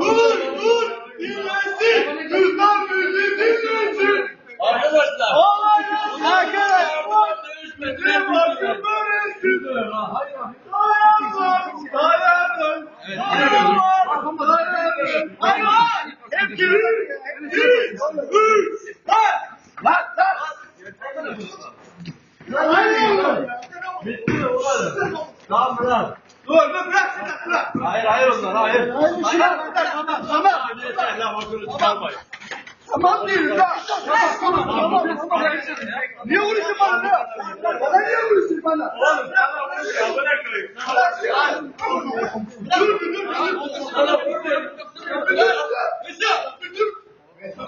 Dur dur. Dinlensin. Kızlar bizi dinlensin. Arkadaşlar. Arkadaşlar. Ne bakın böylesin. Dayanın. Dayanın. Dayanın. Dayanın. Hayır. Hep gibi. Bir, üç, lan. Lan, lan. Hayır. Tamam bırak. Dur, dur, bırak, bırak, bırak. Hayır hayır onlar hayır. Hayır, tamam, tamam. Yeter lan bakıyoruz çıkarmayın. Tamam diyoruz ha. Tamam, tamam, tamam, tamam. Niye vuruyorsun bana ya? Bana niye vuruyorsun bana? Oğlum sana vuruyor. Bırak kırayım. Dur, dur, dur. Sana vuruyor.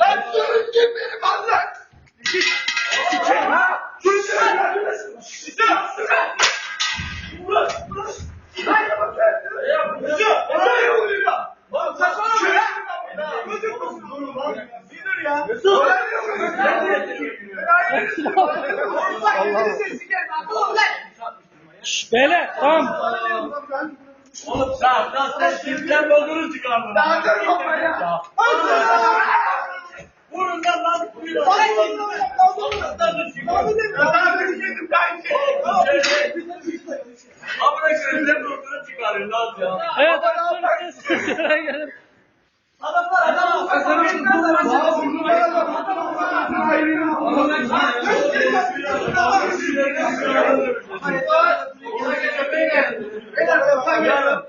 Lan durun kim beni bana? Ha? Dur, dur. Beyler tamam. Oğlum sen sen sen kimden olduğunu çıkardın. Vurun lan lan. Vurun. Amına koyayım sen olduğunu çıkarın lan ya. Evet. Şuraya gelin. Thank you.